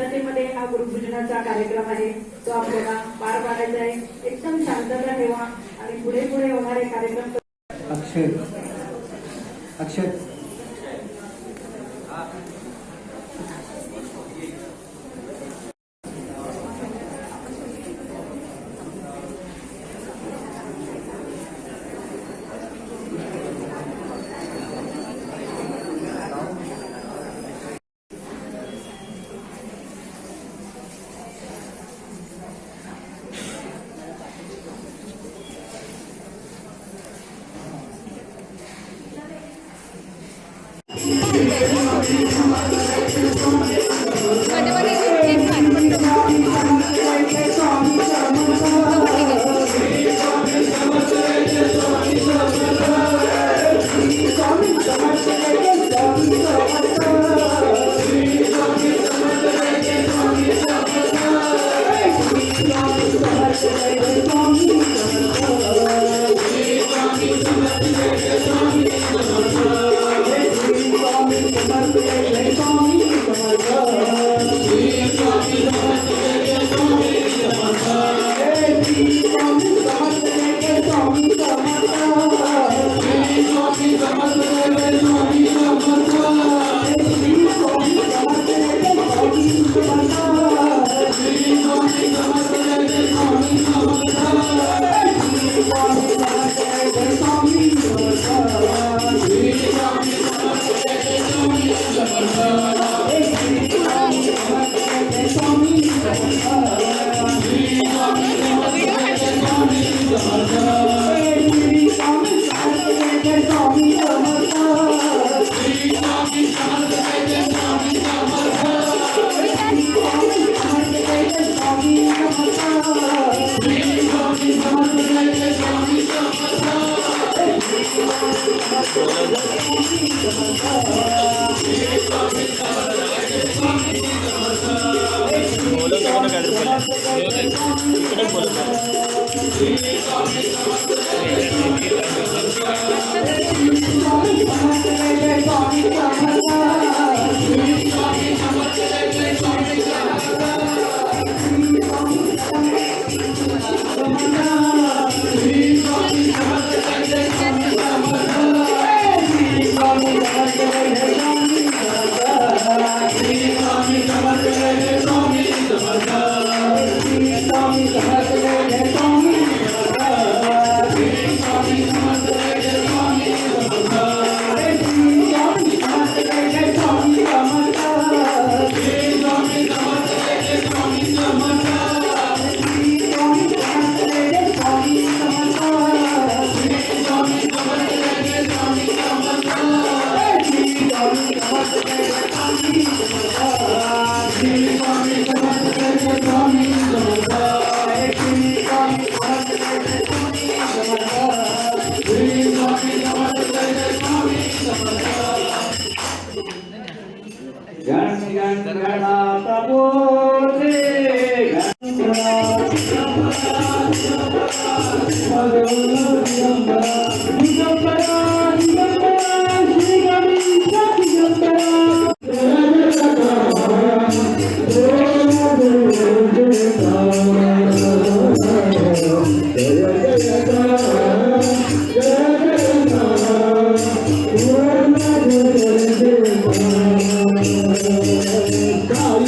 शांततेमध्ये हा गुरुपूजनाचा कार्यक्रम आहे तो आपल्याला पार पाडायचा आहे. एकदम शांतता ठेवा आणि पुढे पुढे होणारे कार्यक्रम अक्षय. अक्षय. ఇక్కడ గంగనాథ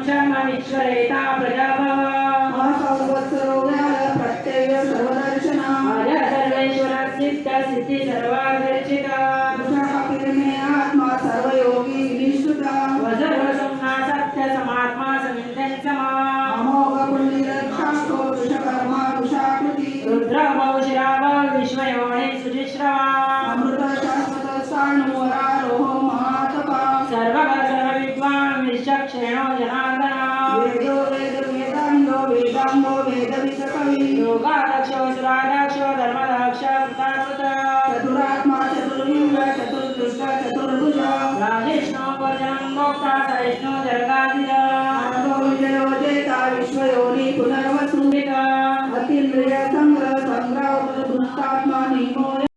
శరం శర్మనిశ్వరేత ప్రజాభవ ఆర్య సర్వేశ్వర సిద్ధ సిద్ధి సర్వాదర్శిత వసర్వ राजेष्णो भजनं भोक्ता सहिष्णो जगादिज आनंदो विजयो जेता विश्वयोनी पुनर्वसु